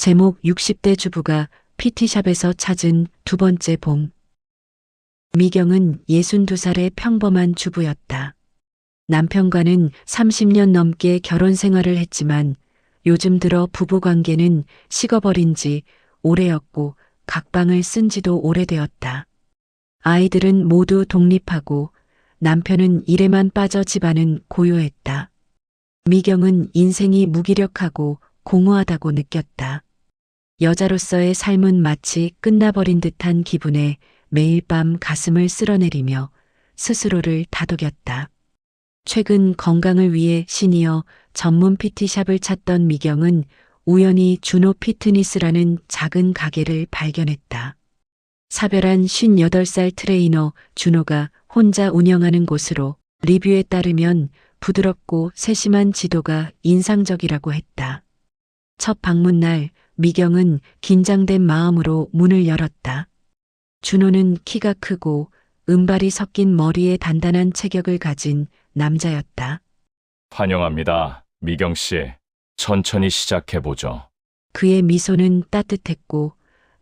제목 60대 주부가 PT샵에서 찾은 두 번째 봄. 미경은 62살의 평범한 주부였다. 남편과는 30년 넘게 결혼 생활을 했지만 요즘 들어 부부 관계는 식어버린 지 오래였고 각방을 쓴 지도 오래되었다. 아이들은 모두 독립하고 남편은 일에만 빠져 집안은 고요했다. 미경은 인생이 무기력하고 공허하다고 느꼈다. 여자로서의 삶은 마치 끝나버린 듯한 기분에 매일 밤 가슴을 쓸어내리며 스스로를 다독였다. 최근 건강을 위해 시니어 전문 PT샵을 찾던 미경은 우연히 준호 피트니스라는 작은 가게를 발견했다. 사별한 58살 트레이너 준호가 혼자 운영하는 곳으로 리뷰에 따르면 부드럽고 세심한 지도가 인상적이라고 했다. 첫 방문 날 미경은 긴장된 마음으로 문을 열었다. 준호는 키가 크고 은발이 섞인 머리에 단단한 체격을 가진 남자였다. 환영합니다. 미경 씨. 천천히 시작해 보죠. 그의 미소는 따뜻했고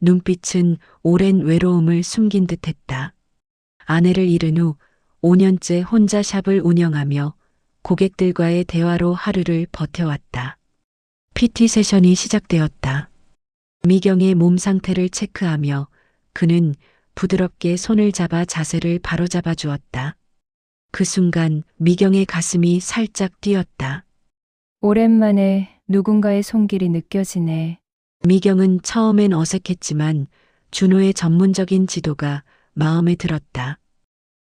눈빛은 오랜 외로움을 숨긴 듯했다. 아내를 잃은 후 5년째 혼자 샵을 운영하며 고객들과의 대화로 하루를 버텨왔다. PT 세션이 시작되었다. 미경의 몸 상태를 체크하며 그는 부드럽게 손을 잡아 자세를 바로잡아 주었다. 그 순간 미경의 가슴이 살짝 뛰었다. 오랜만에 누군가의 손길이 느껴지네. 미경은 처음엔 어색했지만 준호의 전문적인 지도가 마음에 들었다.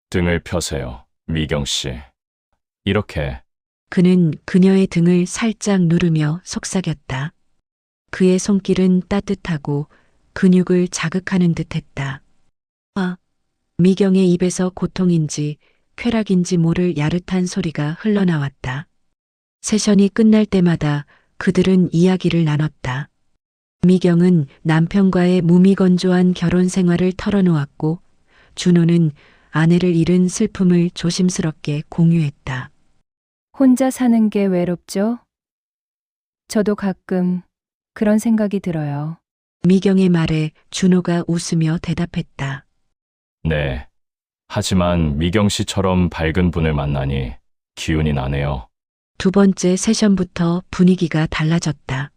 등을 펴세요. 미경 씨. 이렇게 그는 그녀의 등을 살짝 누르며 속삭였다. 그의 손길은 따뜻하고 근육을 자극하는 듯 했다. 아, 미경의 입에서 고통인지 쾌락인지 모를 야릇한 소리가 흘러나왔다. 세션이 끝날 때마다 그들은 이야기를 나눴다. 미경은 남편과의 무미건조한 결혼 생활을 털어놓았고 준호는 아내를 잃은 슬픔을 조심스럽게 공유했다. 혼자 사는 게 외롭죠? 저도 가끔 그런 생각이 들어요. 미경의 말에 준호가 웃으며 대답했다. 네. 하지만 미경 씨처럼 밝은 분을 만나니 기운이 나네요. 두 번째 세션부터 분위기가 달라졌다.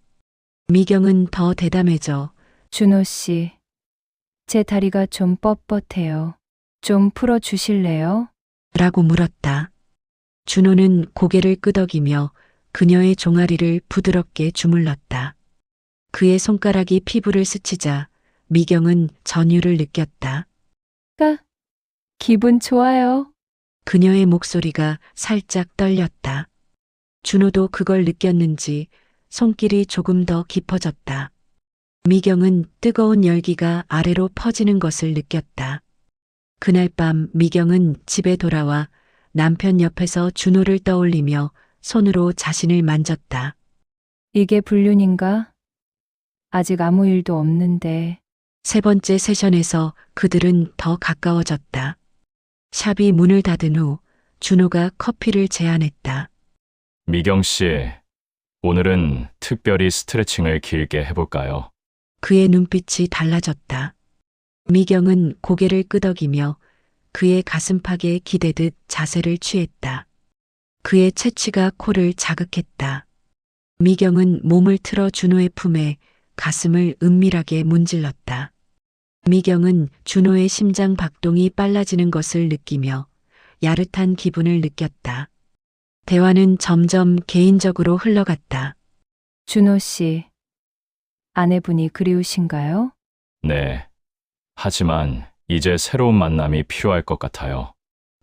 미경은 더 대담해져 준호 씨, 제 다리가 좀 뻣뻣해요. 좀 풀어 주실래요? 라고 물었다. 준호는 고개를 끄덕이며 그녀의 종아리를 부드럽게 주물렀다. 그의 손가락이 피부를 스치자 미경은 전율을 느꼈다. 까? 기분 좋아요. 그녀의 목소리가 살짝 떨렸다. 준호도 그걸 느꼈는지 손길이 조금 더 깊어졌다. 미경은 뜨거운 열기가 아래로 퍼지는 것을 느꼈다. 그날 밤 미경은 집에 돌아와 남편 옆에서 준호를 떠올리며 손으로 자신을 만졌다. 이게 불륜인가? 아직 아무 일도 없는데. 세 번째 세션에서 그들은 더 가까워졌다. 샵이 문을 닫은 후 준호가 커피를 제안했다. 미경 씨. 오늘은 특별히 스트레칭을 길게 해볼까요? 그의 눈빛이 달라졌다. 미경은 고개를 끄덕이며 그의 가슴팍에 기대듯 자세를 취했다. 그의 채취가 코를 자극했다. 미경은 몸을 틀어 준호의 품에 가슴을 은밀하게 문질렀다. 미경은 준호의 심장 박동이 빨라지는 것을 느끼며 야릇한 기분을 느꼈다. 대화는 점점 개인적으로 흘러갔다. 준호 씨, 아내분이 그리우신가요? 네. 하지만 이제 새로운 만남이 필요할 것 같아요.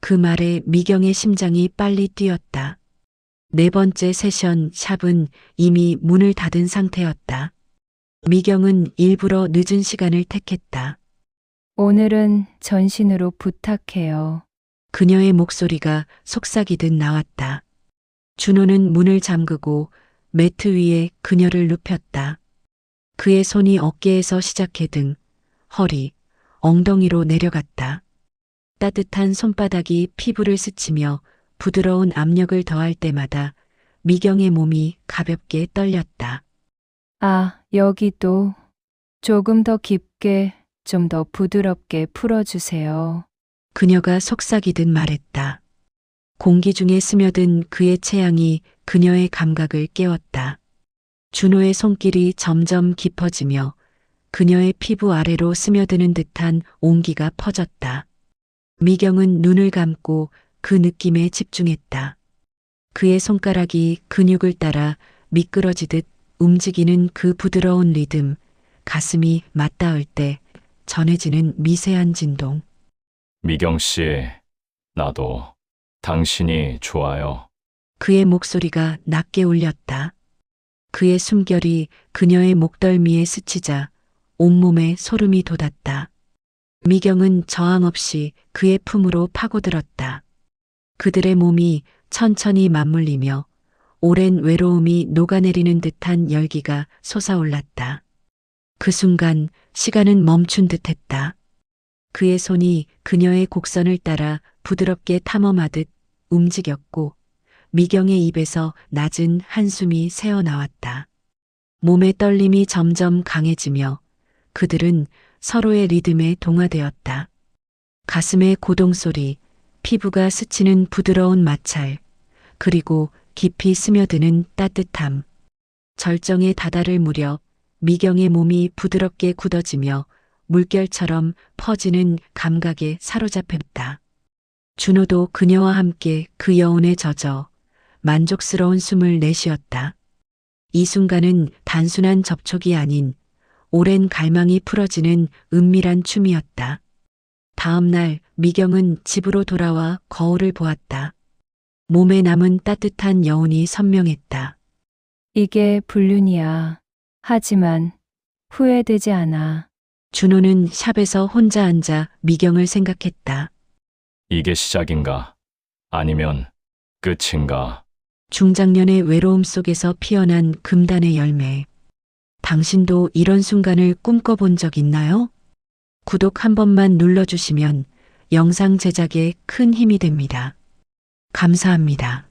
그 말에 미경의 심장이 빨리 뛰었다. 네 번째 세션 샵은 이미 문을 닫은 상태였다. 미경은 일부러 늦은 시간을 택했다. 오늘은 전신으로 부탁해요. 그녀의 목소리가 속삭이듯 나왔다. 준호는 문을 잠그고 매트 위에 그녀를 눕혔다. 그의 손이 어깨에서 시작해 등, 허리, 엉덩이로 내려갔다. 따뜻한 손바닥이 피부를 스치며 부드러운 압력을 더할 때마다 미경의 몸이 가볍게 떨렸다. 아, 여기도 조금 더 깊게, 좀 더 부드럽게 풀어주세요. 그녀가 속삭이듯 말했다. 공기 중에 스며든 그의 체향이 그녀의 감각을 깨웠다. 준호의 손길이 점점 깊어지며 그녀의 피부 아래로 스며드는 듯한 온기가 퍼졌다. 미경은 눈을 감고 그 느낌에 집중했다. 그의 손가락이 근육을 따라 미끄러지듯 움직이는 그 부드러운 리듬, 가슴이 맞닿을 때 전해지는 미세한 진동. 미경 씨, 나도 당신이 좋아요. 그의 목소리가 낮게 울렸다. 그의 숨결이 그녀의 목덜미에 스치자 온몸에 소름이 돋았다. 미경은 저항 없이 그의 품으로 파고들었다. 그들의 몸이 천천히 맞물리며 오랜 외로움이 녹아내리는 듯한 열기가 솟아올랐다. 그 순간 시간은 멈춘 듯 했다. 그의 손이 그녀의 곡선을 따라 부드럽게 탐험하듯 움직였고 미경의 입에서 낮은 한숨이 새어나왔다. 몸의 떨림이 점점 강해지며 그들은 서로의 리듬에 동화되었다. 가슴의 고동 소리, 피부가 스치는 부드러운 마찰, 그리고 깊이 스며드는 따뜻함. 절정에 다다를 무렵 미경의 몸이 부드럽게 굳어지며 물결처럼 퍼지는 감각에 사로잡혔다. 준호도 그녀와 함께 그 여운에 젖어 만족스러운 숨을 내쉬었다. 이 순간은 단순한 접촉이 아닌 오랜 갈망이 풀어지는 은밀한 춤이었다. 다음 날 미경은 집으로 돌아와 거울을 보았다. 몸에 남은 따뜻한 여운이 선명했다. 이게 불륜이야. 하지만 후회되지 않아. 준호는 샵에서 혼자 앉아 미경을 생각했다. 이게 시작인가? 아니면 끝인가? 중장년의 외로움 속에서 피어난 금단의 열매. 당신도 이런 순간을 꿈꿔본 적 있나요? 구독 한 번만 눌러주시면 영상 제작에 큰 힘이 됩니다. 감사합니다.